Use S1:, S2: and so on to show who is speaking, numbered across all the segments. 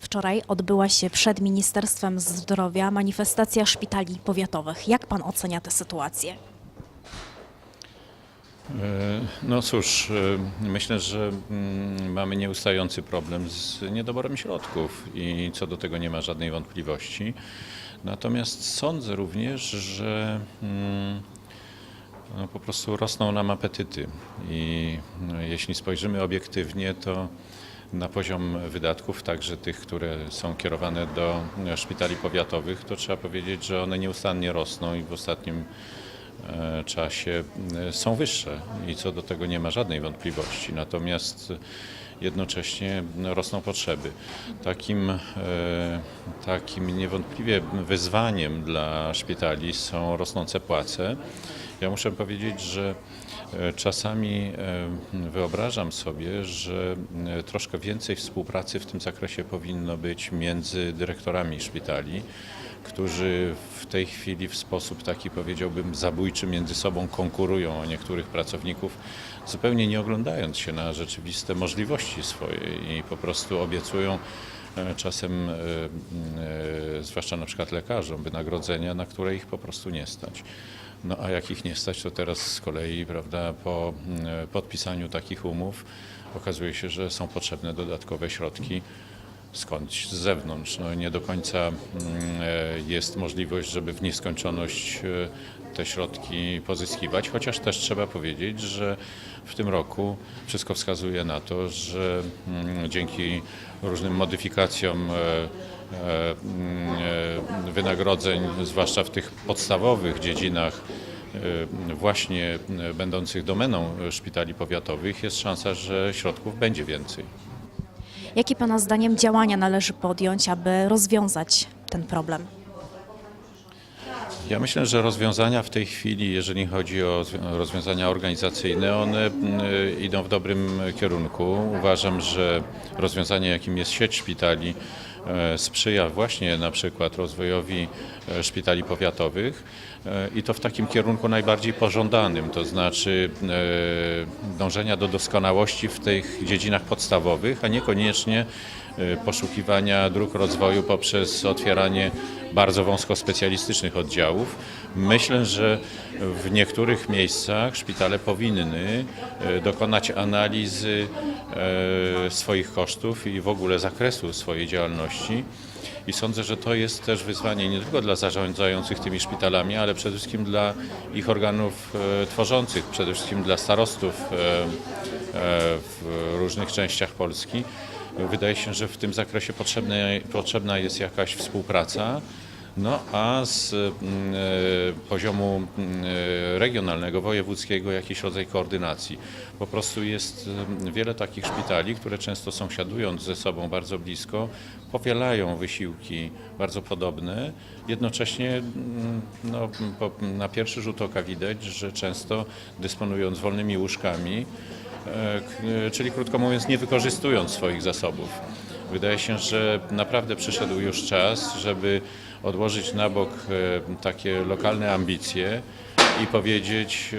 S1: Wczoraj odbyła się przed Ministerstwem Zdrowia manifestacja szpitali powiatowych. Jak pan ocenia tę sytuację?
S2: E, No cóż, e, myślę, że mm, mamy nieustający problem z niedoborem środków i co do tego nie ma żadnej wątpliwości. Natomiast sądzę również, że mm, no, po prostu rosną nam apetyty i no, jeśli spojrzymy obiektywnie, to na poziom wydatków, także tych, które są kierowane do e, szpitali powiatowych, to trzeba powiedzieć, że one nieustannie rosną i w ostatnim e, czasie e, są wyższe i co do tego nie ma żadnej wątpliwości. Natomiast jednocześnie no, rosną potrzeby. Takim, takim niewątpliwie wyzwaniem dla szpitali są rosnące płace. Ja muszę powiedzieć, że e, czasami e, wyobrażam sobie, że e, troszkę więcej współpracy w tym zakresie powinno być między dyrektorami szpitali, którzy w tej chwili w sposób taki powiedziałbym zabójczy między sobą konkurują o niektórych pracowników, zupełnie nie oglądając się na rzeczywiste możliwości swoje i po prostu obiecują czasem, e, e, zwłaszcza na przykład lekarzom, wynagrodzenia, na które ich po prostu nie stać. No a jak ich nie stać, to teraz z kolei, prawda, po podpisaniu takich umów okazuje się, że są potrzebne dodatkowe środki skądś z zewnątrz. No, nie do końca e, jest możliwość, żeby w nieskończoność e, te środki pozyskiwać, chociaż też trzeba powiedzieć, że w tym roku wszystko wskazuje na to, że mm, dzięki różnym modyfikacjom e, e, mm, e, wynagrodzeń, zwłaszcza w tych podstawowych dziedzinach, właśnie będących domeną szpitali powiatowych, jest szansa, że środków będzie więcej.
S1: Jakie pana zdaniem działania należy podjąć, aby rozwiązać ten problem?
S2: Ja myślę, że rozwiązania w tej chwili, jeżeli chodzi o zwi- rozwiązania organizacyjne, one mm, idą w dobrym kierunku. Uważam, że rozwiązanie, jakim jest sieć szpitali, e, sprzyja właśnie na przykład rozwojowi e, szpitali powiatowych e, i to w takim kierunku najbardziej pożądanym, to znaczy e, dążenia do doskonałości w tych dziedzinach podstawowych, a niekoniecznie e, poszukiwania dróg rozwoju poprzez otwieranie bardzo wąsko specjalistycznych oddziałów. Myślę, że w niektórych miejscach szpitale powinny e, dokonać analizy e, swoich kosztów i w ogóle zakresu swojej działalności. I sądzę, że to jest też wyzwanie nie tylko dla zarządzających tymi szpitalami, ale przede wszystkim dla ich organów tworzących, przede wszystkim dla starostów w różnych częściach Polski. Wydaje się, że w tym zakresie potrzebna jest jakaś współpraca. No a z mm, e, poziomu mm, e, regionalnego, wojewódzkiego jakiś rodzaj koordynacji. Po prostu jest e, wiele takich szpitali, które często sąsiadując ze sobą bardzo blisko, powielają wysiłki bardzo podobne. Jednocześnie mm, no, na pierwszy rzut oka widać, że często dysponując wolnymi łóżkami, czyli krótko mówiąc, nie wykorzystując swoich zasobów. Wydaje się, że naprawdę przyszedł już czas, żeby odłożyć na bok e, takie lokalne ambicje i powiedzieć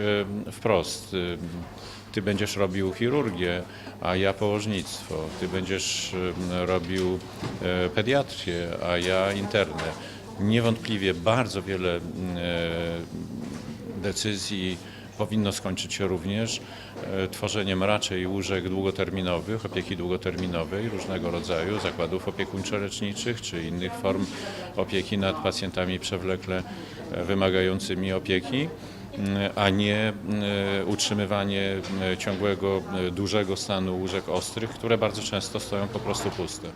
S2: e, wprost: e, Ty będziesz robił chirurgię, a ja położnictwo. Ty będziesz e, robił e, pediatrię, a ja internę. Niewątpliwie bardzo wiele e, decyzji powinno skończyć się również e, tworzeniem raczej łóżek długoterminowych, opieki długoterminowej różnego rodzaju, zakładów opiekuńczo-leczniczych czy innych form opieki nad pacjentami przewlekle e, wymagającymi opieki m, a nie m, utrzymywanie ciągłego, dużego stanu łóżek ostrych, które bardzo często stoją po prostu puste.